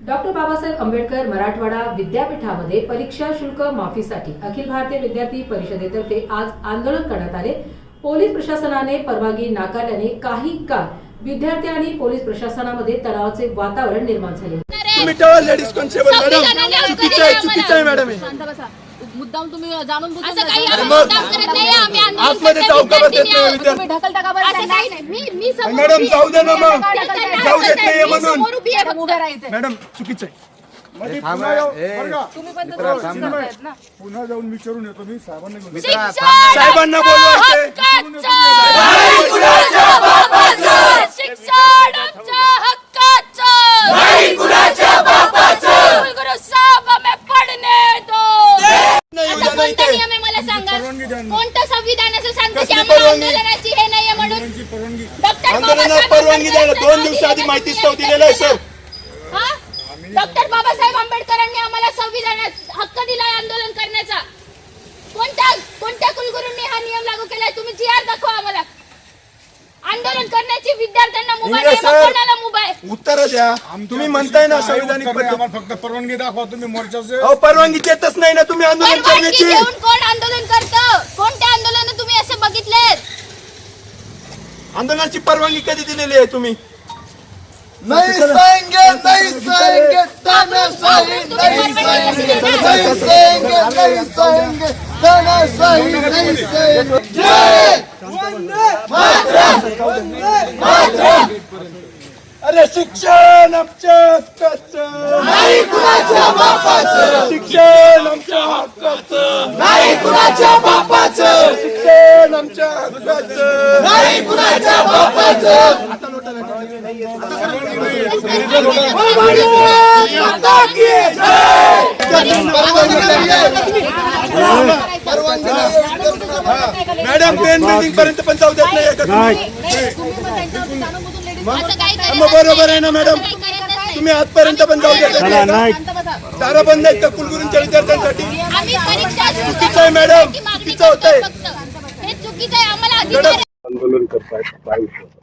Doctor Babasaheb Ambedkar Marathwada विद्यापीठामध्ये परीक्षा शुल्क माफीसाठी अखिल भारतीय विद्यार्थी परिषदेतर्फे आज आंदोलन करण्यात आले. पोलीस प्रशासनाने परवानगी नाकारल्याने काही काळ विद्यार्थी आणि पोलीस प्रशासनामध्ये तणावाचे वातावरण निर्माण झाले. मॅडम. मुद्दाम तुम्ही जाणून बुजून असं काही. आम्ही मग मुद्दाम करत नाही आम्ही आंदोलन आतमध्ये करता चौकावर देत विद्यार्थी नाही आहोत. विद्यार्थी तुम्ही ढकलता का बरं असं त्यांना? काही नाही मी मी समोर मॅडम उभी आहे. जाऊ दे ना मग त्यांना जाऊ देत नाहीये. मी म्हणून समोर उभी आहे मॅडम उभे राहा इथे. मॅडम चुकीचं आहे तुम्ही पण तर समजून आहेत ना पुन्हा जाऊन विचारून येतो मी साहेबांना घेऊन शिक्षण साहेबांना बोलवायचे. हक्काचं. शिक्षण आमच्या हक्काचं. कुलगुरू साहब हमें पढ़ने दो. नाही आता उद्या नाही कोणता ते नियम आहे मला सांगा परवानगी द्या ना. कोणतं संविधान असं सांगतं की कसली आम्हाला परवानगी? आंदोलनाची हे नाहीये म्हणून त्यांची परवानगी डॉक्टर आंदोलनात बाबासाहेब परवानगी द्यायला दोन दिवसाआधी माहिती दिलेलं दिलेलं आहे सर. हा? डॉक्टर बाबासाहेब आंबेडकरांनी आम्हाला संविधानात हक्क दिलाय आंदोलन करण्याचा. कोणत्या कोणत्या कुलगुरूंनी हा नियम लागू केलाय तुम्ही जी आर दाखवा आम्हाला. आंदोलन करण्याची विद्यार्थ्यांना नाही सर. कोणाला आहे उत्तर द्या. तुम्ही म्हणताय ना संविधानिक पद्धत आम्हाला फक्त परवानगी दाखवा तुम्ही मोर्चाचे अहो परवानगी देतच नाही ना तुम्ही आंदोलन परवानगी करण्याची घेऊन कोण आंदोलन करतं आंदोलन तुम्ही असे बघितलेत आंदोलनाची परवानगी कधी दिलेली आहे तुम्ही? नहीं सहेंगे नहीं सहेंगे तानाशाही नहीं सहेंगे नहीं सहेंगे नहीं सहेंगे तानाशाही नहीं सहेंगे जय! अरे शिक्षण आमच्या हक्काचं नाही कुणाच्या बापाचं. मॅडम पेन बिल्डिंग पर्यंत पण जाऊ देत नाही मग बरोबर आहे ना नाही. मॅडम. तुम्ही आजपर्यंत पण जाऊ देत नाही दारा बंद आहेत का कुलगुरूंच्या विद्यार्थ्यांसाठी आम्ही परीक्षा चुकीचं आहे, मॅडम. चुकीचं. हे चुकीचं आहे. आंदोलन करतायत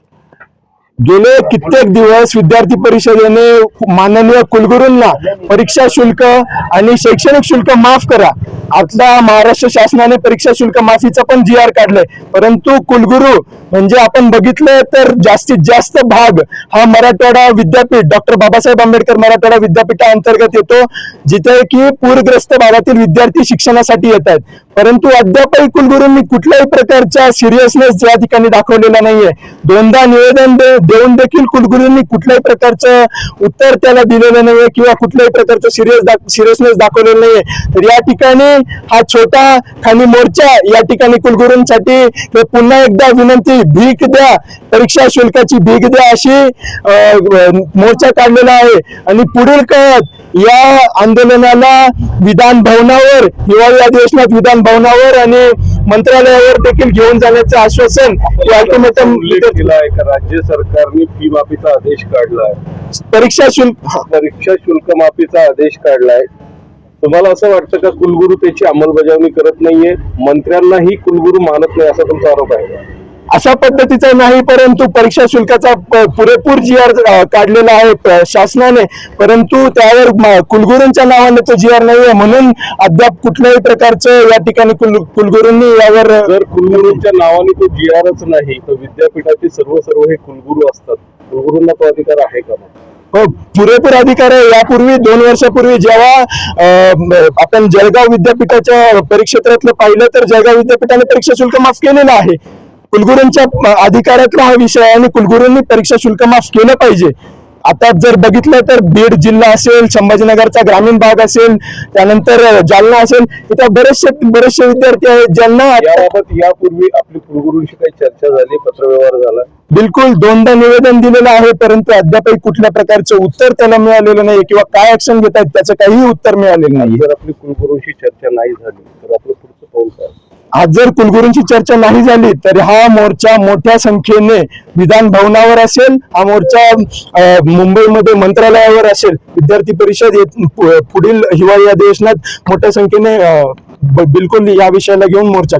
गेले कित्येक दिवस विद्यार्थी परिषदेने माननीय कुलगुरूंना परीक्षा शुल्क आणि शैक्षणिक शुल्क माफ करा. आता महाराष्ट्र शासनाने परीक्षा शुल्क माफीचा पण जी आर काढलाय. परंतु कुलगुरू म्हणजे आपण बघितलं तर जास्तीत जास्त भाग हा मराठवाडा विद्यापीठ डॉक्टर बाबासाहेब आंबेडकर मराठवाडा विद्यापीठाअंतर्गत येतो जिथे की पूरग्रस्त भागातील विद्यार्थी शिक्षणासाठी येत आहेत परंतु अद्यापही कुलगुरूंनी कुठल्याही प्रकारचा सिरियसनेस या ठिकाणी दाखवलेला नाहीये. दोनदा निवेदन दे- देऊन देखील कुलगुरूंनी कुठल्याही प्रकारचं उत्तर त्याला दिलेलं नाहीये किंवा कुठल्याही प्रकारचं सिरियस सिरियसनेस दाखवलेलं नाहीये. तर या ठिकाणी हा छोटा खाली मोर्चा या ठिकाणी कुलगुरूंसाठी पुन्हा एकदा विनंती भीक द्या. परीक्षा शुल्काची भीक द्या अशी मोर्चा काढलेला आहे. आणि पुढील काळात या आंदोलनाला विधान भवनावर हिवाळी अधिवेशनात विधान भवनावर आणि मंत्रालयावर देखील घेऊन जाण्याचं आश्वासन आहे राज्य सरकारने फी माफीचा आदेश काढलाय. परीक्षा शुल्क परीक्षा शुल्क माफीचा आदेश काढलाय. तुम्हाला असं वाटतं का कुलगुरू त्याची अंमलबजावणी करत नाहीये? मंत्र्यांनाही कुलगुरू मानत नाही असा तुमचा आरोप आहे? अशा पद्धतीचा नाही परंतु परीक्षा शुल्काचा पुरेपूर जी आर काढलेला आहे शासनाने परंतु त्यावर कुलगुरूंच्या नावाने तो जी आर नाहीये. म्हणून अद्याप कुठल्याही प्रकारचं या ठिकाणी कुल कुलगुरूंनी यावर जर कुलगुरूंच्या नावाने तो जी आरच नाही तर विद्यापीठाचे सर्व सर्व हे कुलगुरू असतात. कुलगुरूंना तो अधिकार आहे का हो पुरेपूर अधिकार आहे. यापूर्वी दोन वर्षापूर्वी जेव्हा आपण जळगाव विद्यापीठाच्या परीक्षेत्रातलं पाहिलं तर जळगाव विद्यापीठाने परीक्षा शुल्क माफ केलेलं आहे. कुलगुरूंच्या अं, अधिकारातला हा विषय आहे आणि कुलगुरूंनी परीक्षा शुल्क माफ केलं पाहिजे. आता जर बघितलं तर बीड जिल्हा असेल संभाजीनगरचा ग्रामीण भाग असेल त्यानंतर जालना असेल इथं बरेचसे बरेचसे विद्यार्थी आहेत ज्यांना याबाबत यापूर्वी आपली कुलगुरूंशी काही चर्चा झाली पत्रव्यवहार झाला? बिलकुल दोनदा निवेदन दिलेलं आहे परंतु अद्यापही कुठल्या प्रकारचं उत्तर त्याला मिळालेलं नाही किंवा काय ऍक्शन घेत आहेत त्याचं काहीही उत्तर मिळालेलं नाही जर आपली कुलगुरूंशी चर्चा नाही झाली तर आपलं पुढचं पाऊल काय? आज जर कुलगुरूंची चर्चा नाही झाली तर हा मोर्चा मोठ्या संख्येने विधान भवनावर असेल हा मोर्चा मुंबईमध्ये मंत्रालयावर असेल. विद्यार्थी परिषद पु- पुढील हिवाळी अधिवेशनात मोठ्या संख्येने बिलकुल या विषयाला घेऊन मोर्चा